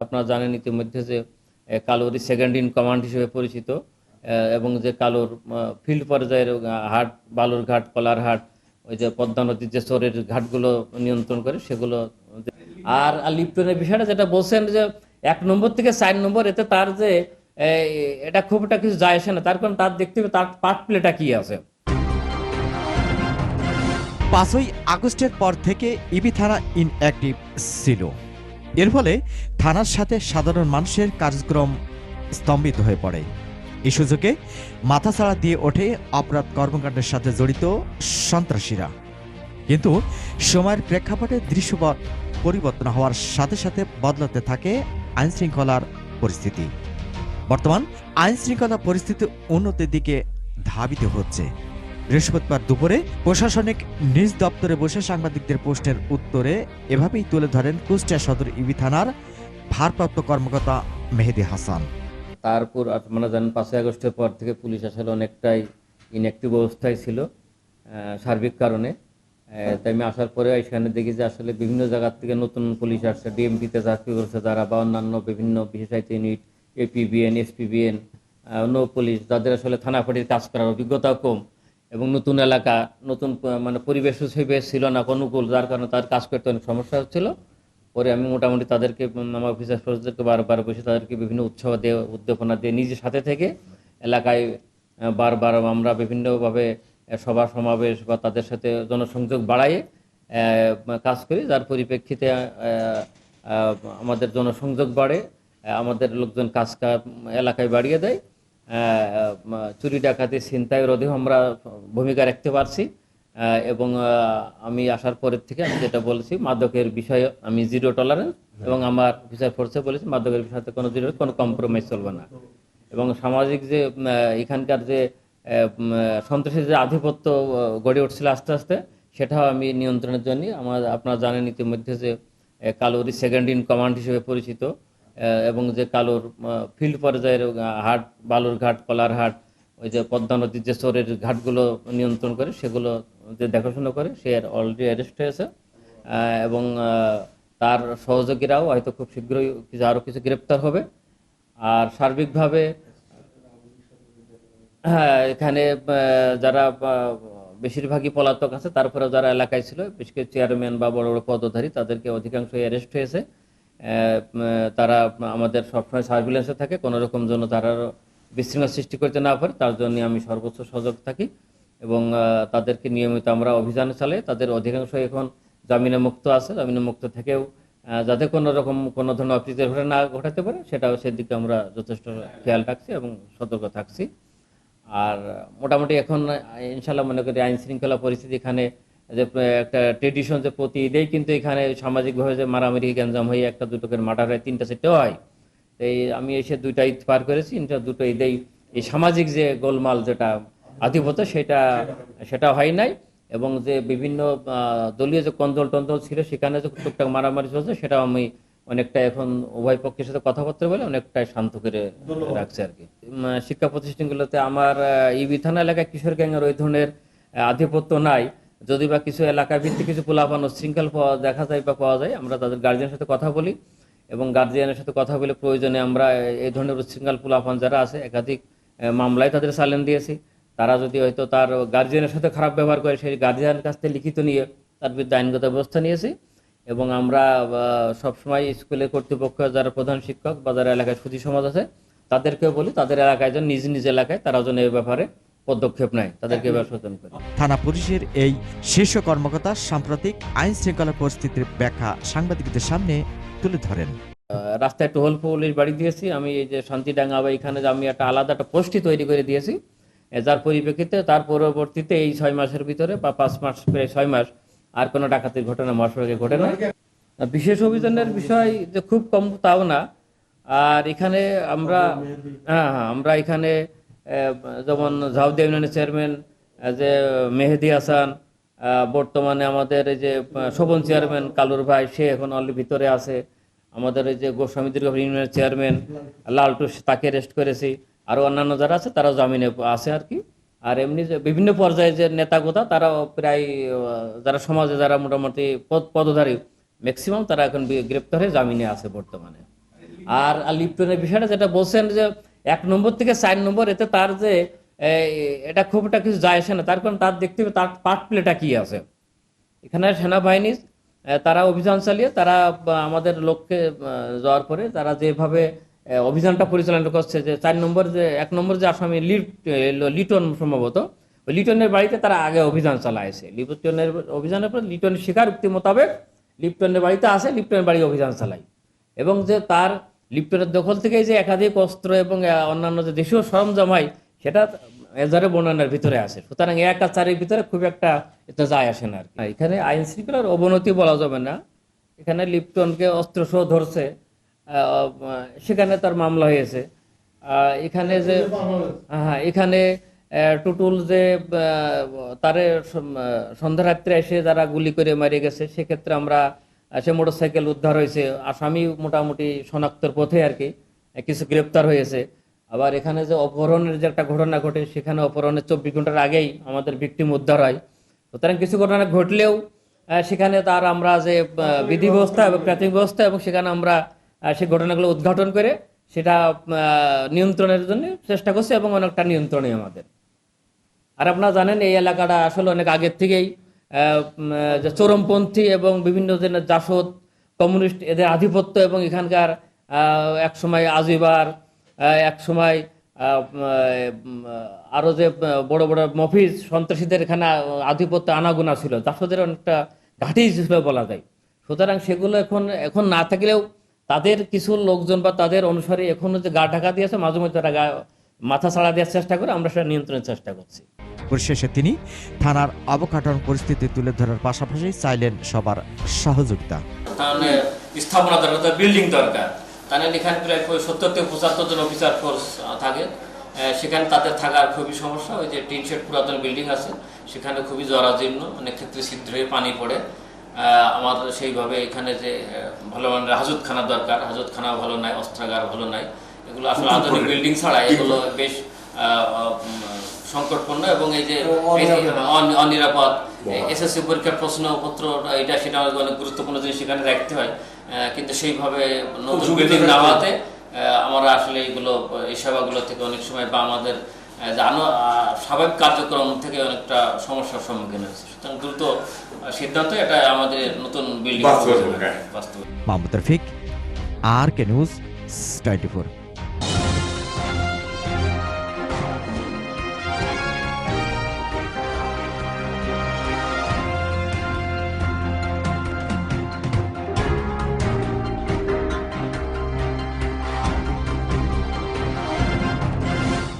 আপনারা জানেন ইতিমধ্যে যে এ, কালোরই সেকেন্ড ইন কমান্ড হিসেবে পরিচিত এবং যে কালোর ফিল্ড পর্যায়ের হাট বালুরঘাট কলারহাট ওই যে পদ্মা নদীর যে চরের ঘাটগুলো নিয়ন্ত্রণ করে সেগুলো আর আর লিপ্টনের বিষয়টা যেটা বলছেন যে এক নম্বর থেকে চার নম্বর এতে তার যে এটা খুব একটা কিছু যায় আসে না তার কারণ তার দেখতে হবে তার পার্ট প্লেটা কি আছে। পাঁচই আগস্টের পর থেকে ইবি থানা ইনঅ্যাক্টিভ ছিল। এর ফলে থানার সাথে সাধারণ মানুষের কার্যক্রম স্তম্ভিত হয়ে পড়ে। এই সুযোগে মাথাছাড়া দিয়ে ওঠে অপরাধ কর্মকাণ্ডের সাথে জড়িত সন্ত্রাসীরা। কিন্তু সময়ের প্রেক্ষাপটে দৃশ্যপট পরিবর্তন হওয়ার সাথে সাথে বদলাতে থাকে আইন শৃঙ্খলার পরিস্থিতি। বর্তমান আইন শৃঙ্খলা পরিস্থিতি উন্নতির দিকে ধাবিত হচ্ছে। বৃহস্পতিবার দুপুরে প্রশাসনিক নিজ দপ্তরে বসে সাংবাদিকদের প্রশ্নের উত্তরে এভাবেই তুলে ধরেন কুষ্টিয়া সদর ইবি থানার ভারপ্রাপ্ত কর্মকর্তা মেহেদি হাসান। তারপর আপনারা জানেন পাঁচই আগস্টের পর থেকে পুলিশ আসলে অনেকটাই ইনঅ্যাক্টিভ অবস্থায় ছিল সার্বিক কারণে। তাই আমি আসার পরে এখানে দেখি যে আসলে বিভিন্ন জায়গার থেকে নতুন পুলিশ আসছে, ডিএমপিতে চাকরি করছে যারা বা অন্যান্য বিভিন্ন বিশেষায়িত ইউনিট এপিবিএন এসপিবিএন নৌ পুলিশ যাদের আসলে থানা ফাটির কাজ করার অভিজ্ঞতাও কম। এবং নতুন এলাকা, নতুন মানে পরিবেশ হিসেবে ছিল না, অনুকূল, যার কারণে তার কাজ করতে অনেক সমস্যা হচ্ছিল। পরে আমি মোটামুটি তাদেরকে, আমার অফিসার ফোর্সদেরকে বারবার বসে তাদেরকে বিভিন্ন উৎসাহ দিয়ে, উদ্দীপনা দিয়ে নিজের সাথে থেকে এলাকায় বারবার আমরা বিভিন্নভাবে সভা সমাবেশ বা তাদের সাথে জনসংযোগ বাড়াইয়ে কাজ করি। যার পরিপ্রেক্ষিতে আমাদের জনসংযোগ বাড়ে আমাদের লোকজন কাজ এলাকায় বাড়িয়ে দেয়। চুরি ডাকাতি ছিনতাই রোধেও আমরা ভূমিকা রাখতে পারছি। এবং আমি আসার পরের থেকে আমি যেটা বলেছি মাদকের বিষয়ে আমি জিরো টলারেন্স এবং আমার অফিসার ফোর্সে বলেছি মাদকের বিষয়ে কোনো জিরো কোনো কম্প্রোমাইজ চলবে না। এবং সামাজিক যে এখানকার যে আহ, উম, আহ, সন্ত্রাসী যে আধিপত্য গড়ে উঠছিল আস্তে আস্তে সেটাও আমি নিয়ন্ত্রণের জন্য আমার আপনারা জানেন ইতিমধ্যে যে কালোরি সেকেন্ড ইন কমান্ড হিসেবে পরিচিত। এবং যে কালোর ফিল্ড পর্যায়ের হাট বালুরঘাট কলারহাট ওই যে পদ্মা নদীর যে চরের ঘাটগুলো নিয়ন্ত্রণ করে, সেগুলো যে দেখাশোনা করে, সে অলরেডি অ্যারেস্ট হয়েছে। এবং তার সহযোগীরাও হয়তো খুব শীঘ্রই কিছু আরও কিছু গ্রেপ্তার হবে। আর সার্বিকভাবে হ্যাঁ এখানে যারা বেশিরভাগই পলাতক আছে, তারপরেও যারা এলাকায় ছিল, বিশেষ করে চেয়ারম্যান বা বড় বড় পদধারী, তাদেরকে অধিকাংশই অ্যারেস্ট হয়েছে। তারা আমাদের সবসময় সার্ভিলেন্সে থাকে, কোনো রকম জন্য তারা বিশৃঙ্খলা সৃষ্টি করতে না পারে, তার জন্য আমি সর্বোচ্চ সজাগ থাকি এবং তাদেরকে নিয়মিত আমরা অভিযান চালাই তাদের অধিকাংশ এখন জামিনে মুক্ত আছে জামিনে মুক্ত থেকেও যাতে কোনো রকম কোনো ধরনের অপ্রীতির ঘটনা না ঘটাতে পারে, সেটাও সেদিকে আমরা যথেষ্ট খেয়াল রাখছি এবং সতর্ক থাকছি। আর মোটামুটি এখন ইনশাল্লাহ মনে করি আইন শৃঙ্খলা পরিস্থিতি এখানে যে একটা ট্রেডিশন যে প্রতি ঈদেই কিন্তু এখানে সামাজিকভাবে যে মারামারি গ্যাঞ্জাম হয়ে একটা দুটো করে মার্ডার হয় তিনটা চারটেও হয়। এই আমি এসে দুইটা ঈদ পার করেছি দুটো ঈদেই এই সামাজিক যে গোলমাল যেটা আধিপত্য সেটা সেটা হয় নাই। এবং যে বিভিন্ন দলীয় যে কন্দল টন্দল ছিল সেখানে যে টুকটাক মারামারি চলছে সেটা আমি অনেকটা এখন উভয় পক্ষের সাথে কথাবার্তা বলে অনেকটাই শান্ত করে রাখছে আর কি। শিক্ষা প্রতিষ্ঠানগুলোতে আমার ইবি থানা এলাকায় কিশোর গ্যাংয়ের ওই ধরনের আধিপত্য নাই। যদি বা কিছু এলাকা ভিত্তিক কিছু পোলাপান শৃঙ্খল পাওয়া দেখা যায় বা পাওয়া যায়, আমরা তাদের গার্জিয়ানের সাথে কথা বলি এবং গার্জিয়ানের সাথে কথা বলে প্রয়োজনে আমরা এই ধরনের উচ্ছৃঙ্খল পোলাপান যারা আছে, একাধিক মামলায় তাদের চালেন দিয়েছি। তারা যদি হয়তো তার গার্জিয়ানের সাথে খারাপ ব্যবহার করে, সেই গার্জিয়ানের কাছ থেকে লিখিত নিয়ে তার বিরুদ্ধে আইনগত ব্যবস্থা নিয়েছি এবং আমরা সবসময় স্কুলের কর্তৃপক্ষ, যারা প্রধান শিক্ষক বা যারা এলাকায় সুধী সমাজ আছে, তাদেরকেও বলি, তাদের এলাকায় যেন নিজ নিজ এলাকায় তারা যেন এই ব্যাপারে পদক্ষেপ নেয় তাদেরকে এবার সচেতন করে। থানা পুলিশের এই শীর্ষ কর্মকর্তা সাম্প্রতিক আইন শৃঙ্খলা পরিস্থিতির ব্যাখ্যা সাংবাদিকদের সামনে তুলে ধরেন। রাস্তায় টহল পুলিশ বাড়ি দিয়েছি আমি এই যে শান্তিডাঙ্গা বা এখানে যে আমি একটা আলাদা একটা পোস্টই তৈরি করে দিয়েছি যার পরিপ্রেক্ষিতে তার পরবর্তীতে এই ছয় মাসের ভিতরে বা পাঁচ মাস প্রায় ছয় মাস আর কোনো ডাকাতির ঘটনা মহাসড়কে ঘটে না বিশেষ অভিযানের বিষয় যে খুব কম তাও না আর এখানে আমরা হ্যাঁ হ্যাঁ আমরা এখানে যেমন ঝাউদিয়া ইউনিয়নের চেয়ারম্যান যে মেহেদি হাসান বর্তমানে আমাদের এই যে শোভন চেয়ারম্যান, কালুর ভাই, সে এখন অলরেডি ভিতরে আছে। আমাদের এই যে গোস্বামী দীর্ঘ ইউনিয়নের চেয়ারম্যান, লালটু, তাকে রেস্ট করেছি। আরও অন্যান্য যারা আছে তারা জামিনে আছে আর কি। আর এমনি যে বিভিন্ন পর্যায়ে যে নেতাগোতা তারা প্রায় যারা সমাজে যারা মোটামুটি পদ, পদধারী ম্যাক্সিমাম তারা এখন গ্রেপ্তার হয়ে জামিনে আছে বর্তমানে। আর লিপ্টনের বিষয়টা যেটা বলছেন যে এক নম্বর থেকে চার নম্বর, এতে তার যে এটা খুব একটা কিছু যায় আসে না। তার কারণ তার দেখতে হবে তার পার্ট প্লেটা কি আছে। এখানে সেনাবাহিনী তারা অভিযান চালিয়ে, তারা আমাদের লক্ষ্যে যাওয়ার পরে তারা যেভাবে অভিযানটা পরিচালনা করছে, যে চার নম্বর যে, এক নম্বর যে আসামি লিট লিটন সম্ভবত লিটনের বাড়িতে তারা আগে অভিযান চালাইছে। লিটনের অভিযানের পর লিটনের স্বীকারোক্তি মোতাবেক লিপ্টনের বাড়িতে আসে লিপ্টনের বাড়ি অভিযান চালাই এবং যে তার লিপ্টনের দখল থেকে যে একাধিক অস্ত্র এবং অন্যান্য যে দেশীয় সরঞ্জাম হয়, সেটা এজারে বর্ণনার ভিতরে আছে সুতরাং এক আর চারের ভিতরে খুব একটা এতে যায় আসে না আর এখানে আইন শৃঙ্খলার অবনতি বলা যাবে না। এখানে লিপ্টনকে অস্ত্র সহ ধরছে সেখানে তার মামলা হয়েছে। এখানে যে হ্যাঁ এখানে টুটুল যে তারে সন্ধ্যা রাত্রে এসে যারা গুলি করে মারে গেছে, সেক্ষেত্রে আমরা সে মোটরসাইকেল উদ্ধার হয়েছে। আসামি মোটামুটি শনাক্তর পথে আর কি, কিছু গ্রেপ্তার হয়েছে। আবার এখানে যে অপহরণের যে একটা ঘটনা ঘটে, সেখানে অপহরণের চব্বিশ ঘণ্টার আগেই আমাদের ভিকটিম উদ্ধার হয়। সুতরাং কিছু ঘটনা ঘটলেও সেখানে তার আমরা যে বিধি ব্যবস্থা এবং প্রাথমিক ব্যবস্থা এবং সেখানে আমরা সেই ঘটনাগুলো উদ্ঘাটন করে সেটা নিয়ন্ত্রণের জন্য চেষ্টা করছি এবং অনেকটা নিয়ন্ত্রণে আমাদের। আর আপনারা জানেন, এই এলাকাটা আসলে অনেক আগের থেকেই চরমপন্থী এবং বিভিন্ন জনের জাসদ, কমিউনিস্ট, এদের আধিপত্য এবং এখানকার এক সময় আজিবার এক সময় আরও যে বড় বড় মফিজ, সন্ত্রাসীদের এখানে আধিপত্য আনাগোনা ছিল। জাসদের অনেকটা ঘাঁটি ছিল বলা যায়। সুতরাং সেগুলো এখন এখন না থাকলেও তাদের কিছু লোকজন বা তাদের অনুসারে এখনও যে গা ঢাকা দিয়েছে, মাঝে মধ্যে তারা গা- মাথা ছাড়া দেওয়ার চেষ্টা করে, আমরা সেটা নিয়ন্ত্রণের চেষ্টা করছি। পরিশেষে তিনি থানার অবকাঠন পরিস্থিতি তুলে ধরার পাশাপাশি চাইলেন সবার সহযোগিতা। স্থাপনা দরকার বিল্ডিং দরকার। তাহলে এখানে প্রায় সত্তর থেকে পঁচাত্তর জন অফিসার ফোর্স থাকে। সেখানে তাদের থাকার খুবই সমস্যা। ওই যে টিন শেড পুরাতন বিল্ডিং আছে সেখানে খুবই জরাজীর্ণ অনেক ক্ষেত্রে ছিদ্র হয়ে পানি পড়ে। আহ, আমার সেইভাবে এখানে যে ভালো মানের হাজতখানা দরকার। হাজতখানা ভালো নাই অস্ত্রাগার ভালো নাই। এগুলো আসলে আধুনিক বিল্ডিং ছাড়া এগুলো বেশ সংকটপূর্ণ এবং এই যে অনিরাপদ। এসএসসি পরীক্ষার প্রশ্নপত্র এটা সেটা অনেক গুরুত্বপূর্ণ জিনিস সেখানে রাখতে হয়। কিন্তু সেইভাবে নতুন বিল্ডিং নামাতে আমরা আসলে এগুলো এই সেবাগুলো থেকে অনেক সময় বা আমাদের যে স্বাভাবিক কার্যক্রম থেকে অনেকটা সমস্যার সম্মুখীন হয়েছে। সুতরাং দ্রুত সিদ্ধান্ত এটা আমাদের নতুন বিল্ডিং বাস্তবায়ন। বাস্তব Mohammad Rafiq R K news twenty